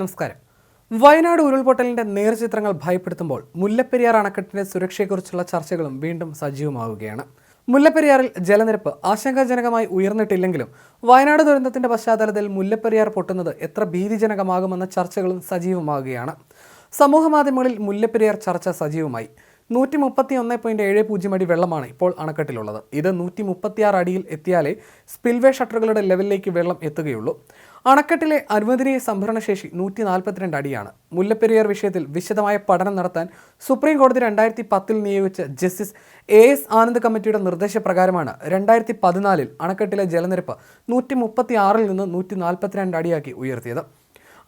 നമസ്കാരം. വയനാട് ഉരുൾപൊട്ടലിന്റെ നേർചിത്രങ്ങൾ ഭയപ്പെടുത്തുമ്പോൾ മുല്ലപ്പെരിയാർ അണക്കെട്ടിന്റെ സുരക്ഷയെക്കുറിച്ചുള്ള ചർച്ചകളും വീണ്ടും സജീവമാവുകയാണ്. മുല്ലപ്പെരിയാറിൽ ജലനിരപ്പ് ആശങ്കാജനകമായി ഉയർന്നിട്ടില്ലെങ്കിലും വയനാട് ദുരന്തത്തിന്റെ പശ്ചാത്തലത്തിൽ മുല്ലപ്പെരിയാർ പൊട്ടുന്നത് എത്ര ഭീതിജനകമാകുമെന്ന ചർച്ചകളും സജീവമാവുകയാണ്. സമൂഹമാധ്യമങ്ങളിൽ മുല്ലപ്പെരിയാർ ചർച്ച സജീവമായി. നൂറ്റി മുപ്പത്തി ഒന്ന് പോയിന്റ് ഏഴ് പൂജ്യം അടി വെള്ളമാണ് ഇപ്പോൾ അണക്കെട്ടിലുള്ളത്. ഇത് നൂറ്റി മുപ്പത്തിയാറ് അടിയിൽ എത്തിയാലേ സ്പിൽവേ ഷട്ടറുകളുടെ ലെവലിലേക്ക് വെള്ളം എത്തുകയുള്ളൂ. അണക്കെട്ടിലെ അനുവദനീയ സംഭരണശേഷി നൂറ്റി നാൽപ്പത്തിരണ്ട് അടിയാണ്. മുല്ലപ്പെരിയാർ വിഷയത്തിൽ വിശദമായ പഠനം നടത്താൻ സുപ്രീം കോടതി രണ്ടായിരത്തി പത്തിൽ നിയോഗിച്ച ജസ്റ്റിസ് എ എസ് ആനന്ദ് കമ്മിറ്റിയുടെ നിർദ്ദേശപ്രകാരമാണ് രണ്ടായിരത്തി പതിനാലിൽ അണക്കെട്ടിലെ ജലനിരപ്പ് നൂറ്റി മുപ്പത്തി ആറിൽ നിന്ന് നൂറ്റി നാൽപ്പത്തിരണ്ട് അടിയാക്കി ഉയർത്തിയത്.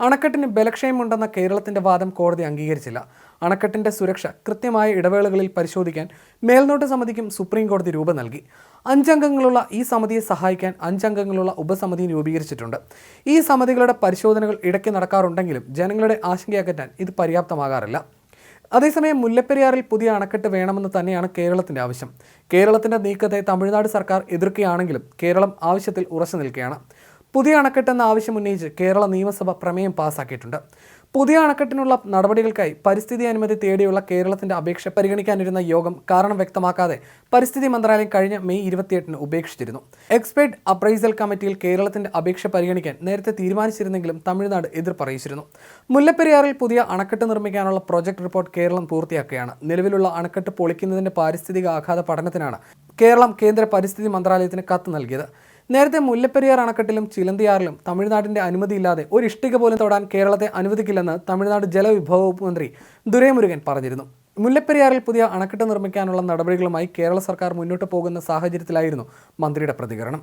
അണക്കെട്ടിന് ബലക്ഷയമുണ്ടെന്ന കേരളത്തിന്റെ വാദം കോടതി അംഗീകരിച്ചില്ല. അണക്കെട്ടിന്റെ സുരക്ഷ കൃത്യമായ ഇടവേളകളിൽ പരിശോധിക്കാൻ മേൽനോട്ട സമിതിക്കും സുപ്രീം കോടതി രൂപം നൽകി. അഞ്ചംഗങ്ങളുള്ള ഈ സമിതിയെ സഹായിക്കാൻ അഞ്ചംഗങ്ങളുള്ള ഉപസമിതി രൂപീകരിച്ചിട്ടുണ്ട്. ഈ സമിതികളുടെ പരിശോധനകൾ ഇടയ്ക്ക് നടക്കാറുണ്ടെങ്കിലും ജനങ്ങളുടെ ആശങ്കയകറ്റാൻ ഇത് പര്യാപ്തമാകാറില്ല. അതേസമയം മുല്ലപ്പെരിയാറിൽ പുതിയ അണക്കെട്ട് വേണമെന്ന് തന്നെയാണ് കേരളത്തിന്റെ ആവശ്യം. കേരളത്തിന്റെ നീക്കത്തെ തമിഴ്നാട് സർക്കാർ എതിർക്കുകയാണെങ്കിലും കേരളം ആവശ്യത്തിൽ ഉറച്ചു നിൽക്കുകയാണ്. പുതിയ അണക്കെട്ടെന്ന ആവശ്യം ഉന്നയിച്ച് കേരള നിയമസഭ പ്രമേയം പാസാക്കിയിട്ടുണ്ട്. പുതിയ അണക്കെട്ടിനുള്ള നടപടികൾക്കായി പരിസ്ഥിതി അനുമതി തേടിയുള്ള കേരളത്തിന്റെ അപേക്ഷ പരിഗണിക്കാനിരുന്ന യോഗം കാരണം വ്യക്തമാക്കാതെ പരിസ്ഥിതി മന്ത്രാലയം കഴിഞ്ഞ മെയ് ഇരുപത്തിയെട്ടിന് ഉപേക്ഷിച്ചിരുന്നു. എക്സ്പേർട്ട് അപ്രൈസൽ കമ്മിറ്റിയിൽ കേരളത്തിന്റെ അപേക്ഷ പരിഗണിക്കാൻ നേരത്തെ തീരുമാനിച്ചിരുന്നെങ്കിലും തമിഴ്നാട് എതിർപ്പറിയിച്ചിരുന്നു. മുല്ലപ്പെരിയാറിൽ പുതിയ അണക്കെട്ട് നിർമ്മിക്കാനുള്ള പ്രൊജക്ട് റിപ്പോർട്ട് കേരളം പൂർത്തിയാക്കുകയാണ്. നിലവിലുള്ള അണക്കെട്ട് പൊളിക്കുന്നതിന്റെ പാരിസ്ഥിതിക ആഘാത പഠനത്തിനാണ് കേരളം കേന്ദ്ര പരിസ്ഥിതി മന്ത്രാലയത്തിന് കത്ത് നൽകിയത്. നേരത്തെ മുല്ലപ്പെരിയാർ അണക്കെട്ടിലും ചിലന്തിയാറിലും തമിഴ്നാടിന്റെ അനുമതിയില്ലാതെ ഒരു ഇഷ്ടിക പോലും തൊടാൻ കേരളത്തെ അനുവദിക്കില്ലെന്ന് തമിഴ്നാട് ജലവിഭവ വകുപ്പ് മന്ത്രി ദുരൈമുരുകൻ പറഞ്ഞിരുന്നു. മുല്ലപ്പെരിയാറിൽ പുതിയ അണക്കെട്ട് നിർമ്മിക്കാനുള്ള നടപടികളുമായി കേരള സർക്കാർ മുന്നോട്ട് പോകുന്ന സാഹചര്യത്തിലായിരുന്നു മന്ത്രിയുടെ പ്രതികരണം.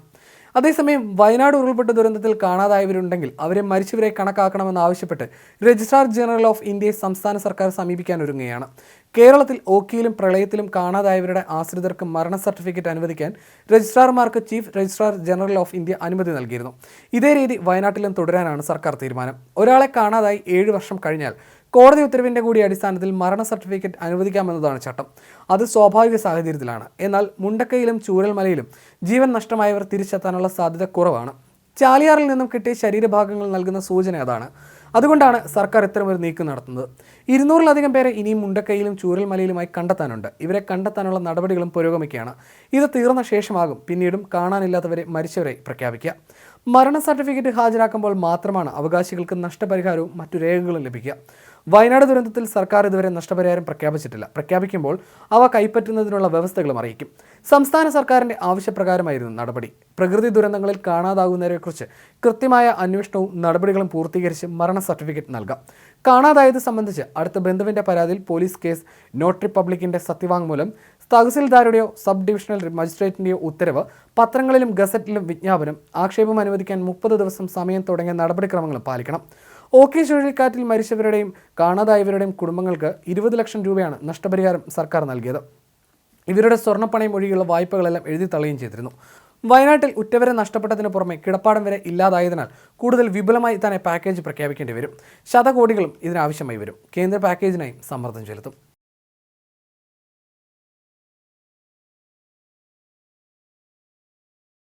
അതേസമയം വയനാട് ഉരുൾപൊട്ട ദുരന്തത്തിൽ കാണാതായവരുണ്ടെങ്കിൽ അവരെ മരിച്ചവരെ കണക്കാക്കണമെന്ന് ആവശ്യപ്പെട്ട് രജിസ്ട്രാർ ജനറൽ ഓഫ് ഇന്ത്യയെ സംസ്ഥാന സർക്കാർ സമീപിക്കാൻ ഒരുങ്ങുകയാണ്. കേരളത്തിൽ ഓക്കിയിലും പ്രളയത്തിലും കാണാതായവരുടെ ആശ്രിതർക്ക് മരണ സർട്ടിഫിക്കറ്റ് അനുവദിക്കാൻ രജിസ്ട്രാർമാർക്ക് chief registrar general of India അനുമതി നൽകിയിരുന്നു. ഇതേ രീതി വയനാട്ടിലും തുടരാനാണ് സർക്കാർ തീരുമാനം. ഒരാളെ കാണാതായി ഏഴ് വർഷം കഴിഞ്ഞാൽ കോടതി ഉത്തരവിന്റെ കൂടി അടിസ്ഥാനത്തിൽ മരണ സർട്ടിഫിക്കറ്റ് അനുവദിക്കാമെന്നതാണ് ചട്ടം. അത് സ്വാഭാവിക സാഹചര്യത്തിലാണ്. എന്നാൽ മുണ്ടക്കയിലും ചൂരൽമലയിലും ജീവൻ നഷ്ടമായവർ തിരിച്ചെത്താനുള്ള സാധ്യത കുറവാണ്. ചാലിയാറിൽ നിന്നും കിട്ടിയ ശരീരഭാഗങ്ങൾ നൽകുന്ന സൂചന അതാണ്. അതുകൊണ്ടാണ് സർക്കാർ ഇത്തരമൊരു നീക്കം നടത്തുന്നത്. ഇരുന്നൂറിലധികം പേരെ ഇനിയും മുണ്ടക്കയിലും ചൂരൽമലയിലുമായി കണ്ടെത്താനുണ്ട്. ഇവരെ കണ്ടെത്താനുള്ള നടപടികളും പുരോഗമിക്കുകയാണ്. ഇത് തീർന്ന ശേഷമാകും പിന്നീടും കാണാനില്ലാത്തവരെ മരിച്ചവരെ പ്രഖ്യാപിക്കുക. മരണ സർട്ടിഫിക്കറ്റ് ഹാജരാക്കുമ്പോൾ മാത്രമാണ് അവകാശികൾക്ക് നഷ്ടപരിഹാരവും മറ്റു രേഖകളും ലഭിക്കുക. വയനാട് ദുരന്തത്തിൽ സർക്കാർ ഇതുവരെ നഷ്ടപരിഹാരം പ്രഖ്യാപിച്ചിട്ടില്ല. പ്രഖ്യാപിക്കുമ്പോൾ അവ കൈപ്പറ്റുന്നതിനുള്ള വ്യവസ്ഥകളും അറിയിക്കും. സംസ്ഥാന സർക്കാരിന്റെ ആവശ്യപ്രകാരമായിരുന്നു നടപടി. പ്രകൃതി ദുരന്തങ്ങളിൽ കാണാതാകുന്നവരെക്കുറിച്ച് കൃത്യമായ അന്വേഷണവും നടപടികളും പൂർത്തീകരിച്ച് മരണ സർട്ടിഫിക്കറ്റ് നൽകാം. കാണാതായത് സംബന്ധിച്ച് അടുത്ത ബന്ധുവിന്റെ പരാതിയിൽ പോലീസ് കേസ് നോട്ടറി പബ്ലിക്കിന്റെ സത്യവാങ്മൂലം തഹസിൽദാരുടെയോ സബ് ഡിവിഷണൽ മജിസ്ട്രേറ്റിന്റെയോ ഉത്തരവ് പത്രങ്ങളിലും ഗസറ്റിലും വിജ്ഞാപനം ആക്ഷേപം അനുവദിക്കാൻ മുപ്പത് ദിവസം സമയം തുടങ്ങിയ നടപടിക്രമങ്ങളും പാലിക്കണം. ഓക്കെ ചുഴലിക്കാറ്റിൽ മരിച്ചവരുടെയും കാണാതായവരുടെയും കുടുംബങ്ങൾക്ക് ഇരുപത് ലക്ഷം രൂപയാണ് നഷ്ടപരിഹാരം സർക്കാർ നൽകിയത്. ഇവരുടെ സ്വർണപ്പണയം ഒഴികെയുള്ള വായ്പകളെല്ലാം എഴുതി തള്ളുകയും ചെയ്തിരുന്നു. വയനാട്ടിൽ ഉറ്റവരെ നഷ്ടപ്പെട്ടതിന് പുറമെ കിടപ്പാടം വരെ ഇല്ലാതായതിനാൽ കൂടുതൽ വിപുലമായി തന്നെ പാക്കേജ് പ്രഖ്യാപിക്കേണ്ടി വരും. ശതകോടികളും ഇതിനാവശ്യമായി വരും. കേന്ദ്ര പാക്കേജിനായി സമ്മർദ്ദം ചെലുത്തും.